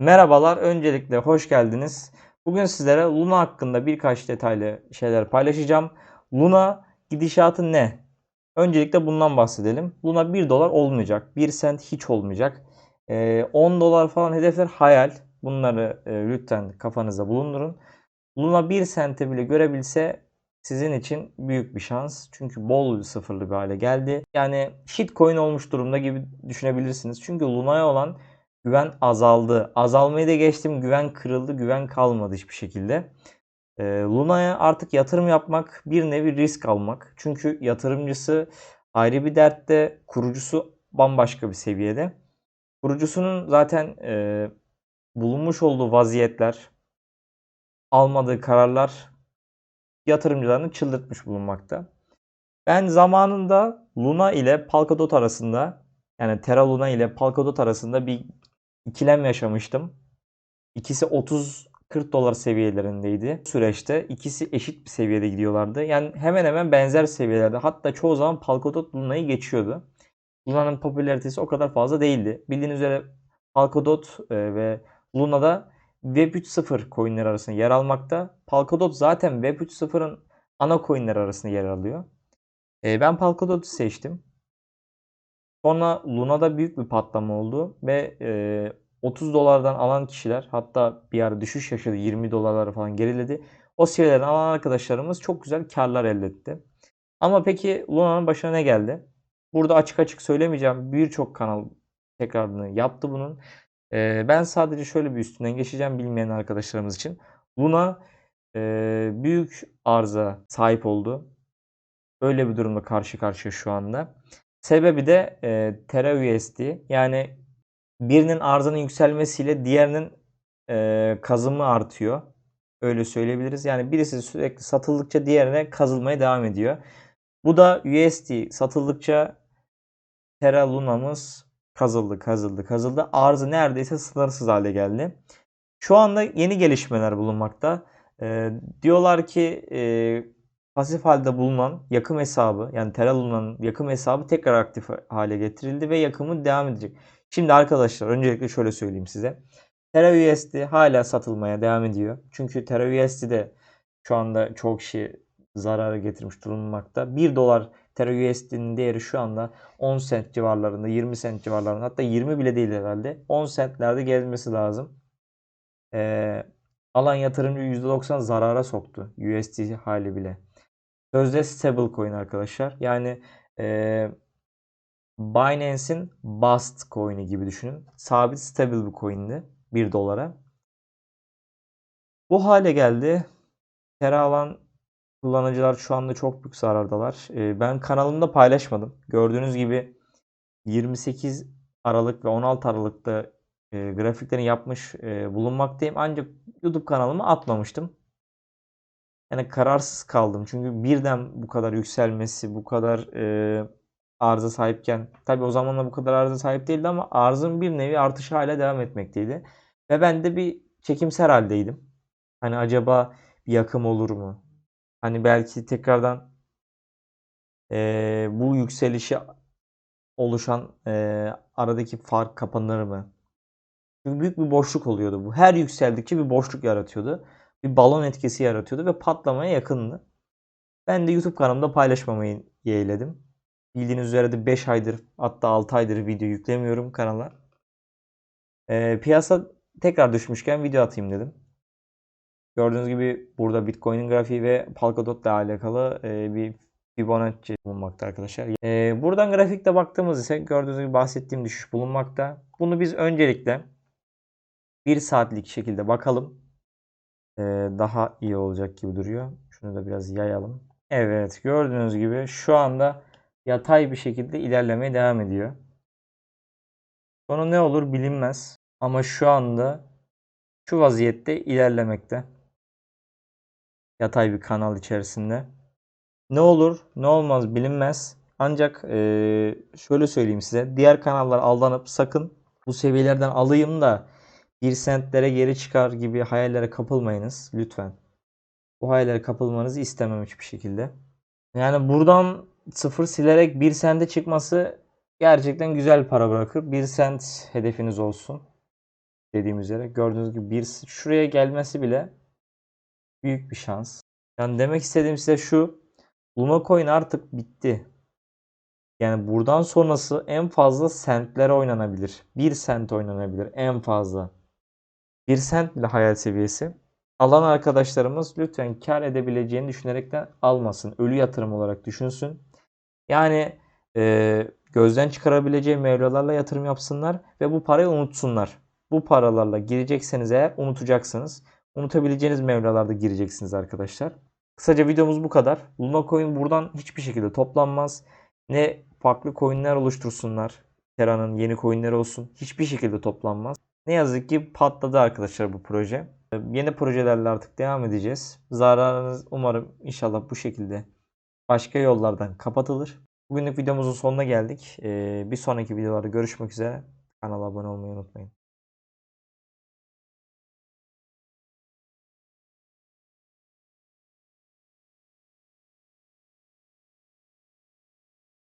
Merhabalar, öncelikle hoş geldiniz. Bugün sizlere Luna hakkında birkaç detaylı şeyler paylaşacağım. Luna gidişatı ne? Öncelikle bundan bahsedelim. Luna 1 dolar olmayacak. 1 sent hiç olmayacak. Ee, 10 dolar falan hedefler hayal. Bunları e, lütfen kafanızda bulundurun. Luna 1 sente bile görebilse sizin için büyük bir şans. Çünkü bol sıfırlı bir hale geldi. Yani shitcoin olmuş durumda gibi düşünebilirsiniz. Çünkü Luna'ya olan güven azaldı. Azalmayı da geçtim. Güven kırıldı. Güven kalmadı hiçbir şekilde. Ee, Luna'ya artık yatırım yapmak bir nevi risk almak. Çünkü yatırımcısı ayrı bir dertte, kurucusu bambaşka bir seviyede. Kurucusunun zaten e, bulunmuş olduğu vaziyetler, almadığı kararlar yatırımcılarını çıldırtmış bulunmakta. Ben zamanında Luna ile Polkadot arasında yani Terra Luna ile Polkadot arasında bir ikilem yaşamıştım. İkisi 30-40 dolar seviyelerindeydi. Bu süreçte ikisi eşit bir seviyede gidiyorlardı. Yani hemen hemen benzer seviyelerde. Hatta çoğu zaman Polkadot Luna'yı geçiyordu. Luna'nın popülaritesi o kadar fazla değildi. Bildiğiniz üzere Polkadot e, ve Luna'da Web 3.0 coinler arasında yer almakta. Polkadot zaten Web 3.0'ın ana coinler arasında yer alıyor. E, ben Polkadot'u seçtim. Sonra Luna'da büyük bir patlama oldu ve e, 30 dolardan alan kişiler hatta bir ara düşüş yaşadı 20 dolarlara falan geriledi. O seviyelerden alan arkadaşlarımız çok güzel karlar elde etti. Ama peki Luna'nın başına ne geldi? Burada açık açık söylemeyeceğim. Birçok kanal tekrarını yaptı bunun. E, ben sadece şöyle bir üstünden geçeceğim bilmeyen arkadaşlarımız için. Luna e, büyük arıza sahip oldu. Öyle bir durumda karşı karşıya şu anda. Sebebi de e, Terra USD. Yani birinin arzının yükselmesiyle diğerinin e, kazımı artıyor. Öyle söyleyebiliriz. Yani birisi sürekli satıldıkça diğerine kazılmaya devam ediyor. Bu da USD satıldıkça Terra Luna'mız kazıldı, kazıldı, kazıldı. Arzı neredeyse sınırsız hale geldi. Şu anda yeni gelişmeler bulunmakta. E, diyorlar ki e, pasif halde bulunan yakım hesabı yani Terra Luna'nın yakım hesabı tekrar aktif hale getirildi ve yakımı devam edecek. Şimdi arkadaşlar öncelikle şöyle söyleyeyim size. Terra USD hala satılmaya devam ediyor. Çünkü Terra USD de şu anda çok kişi zarara getirmiş bulunmakta. 1 dolar Terra USD'nin değeri şu anda 10 sent civarlarında, 20 sent civarlarında hatta 20 bile değil herhalde. 10 sentlerde gezmesi lazım. Ee, alan yatırımcı %90 zarara soktu USD hali bile. Sözde stable coin arkadaşlar. Yani e, Binance'in Bust coin'i gibi düşünün. Sabit stable bir coin'di. 1 dolara. Bu hale geldi. Terra alan kullanıcılar şu anda çok büyük zarardalar. E, ben kanalımda paylaşmadım. Gördüğünüz gibi 28 Aralık ve 16 Aralık'ta e, grafiklerini yapmış e, bulunmaktayım. Ancak YouTube kanalıma atmamıştım. Yani kararsız kaldım. Çünkü birden bu kadar yükselmesi, bu kadar e, arıza sahipken tabi o zamanlar bu kadar arıza sahip değildi ama arzın bir nevi artışı hala devam etmekteydi. Ve ben de bir çekimser haldeydim. Hani acaba bir yakım olur mu? Hani belki tekrardan e, bu yükselişi oluşan e, aradaki fark kapanır mı? Çünkü büyük bir boşluk oluyordu bu. Her yükseldikçe bir boşluk yaratıyordu. Bir balon etkisi yaratıyordu ve patlamaya yakındı. Ben de YouTube kanalımda paylaşmamayı yeğledim. Bildiğiniz üzere de 5 aydır hatta 6 aydır video yüklemiyorum kanala. Ee, piyasa tekrar düşmüşken video atayım dedim. Gördüğünüz gibi burada Bitcoin'in grafiği ve Polkadot ile alakalı e, bir Fibonacci bulunmakta arkadaşlar. E, buradan grafikte baktığımız ise gördüğünüz gibi bahsettiğim düşüş bulunmakta. Bunu biz öncelikle 1 saatlik şekilde bakalım. E, daha iyi olacak gibi duruyor. Şunu da biraz yayalım. Evet gördüğünüz gibi şu anda yatay bir şekilde ilerlemeye devam ediyor. Sonu ne olur bilinmez. Ama şu anda şu vaziyette ilerlemekte. Yatay bir kanal içerisinde. Ne olur ne olmaz bilinmez. Ancak ee, şöyle söyleyeyim size. Diğer kanallar aldanıp sakın bu seviyelerden alayım da 1 sentlere geri çıkar gibi hayallere kapılmayınız lütfen. Bu hayallere kapılmanızı istemem hiçbir şekilde. Yani buradan sıfır silerek 1 sente çıkması gerçekten güzel para bırakır. 1 sent hedefiniz olsun. dediğim üzere. Gördüğünüz gibi bir şuraya gelmesi bile büyük bir şans. Yani demek istediğim size şu. Luna Coin artık bitti. Yani buradan sonrası en fazla sentlere oynanabilir. 1 sent oynanabilir en fazla. 1 sent bile hayal seviyesi. Alan arkadaşlarımız lütfen kar edebileceğini düşünerekten almasın. Ölü yatırım olarak düşünsün. Yani e, gözden çıkarabileceği mevlalarla yatırım yapsınlar ve bu parayı unutsunlar. Bu paralarla girecekseniz eğer unutacaksınız. Unutabileceğiniz mevlalarda gireceksiniz arkadaşlar. Kısaca videomuz bu kadar. Luna Coin buradan hiçbir şekilde toplanmaz. Ne farklı coinler oluştursunlar. Terra'nın yeni coinleri olsun. Hiçbir şekilde toplanmaz. Ne yazık ki patladı arkadaşlar bu proje. Yeni projelerle artık devam edeceğiz. Zararınız umarım inşallah bu şekilde başka yollardan kapatılır. Bugünlük videomuzun sonuna geldik. Ee, bir sonraki videolarda görüşmek üzere. Kanala abone olmayı unutmayın.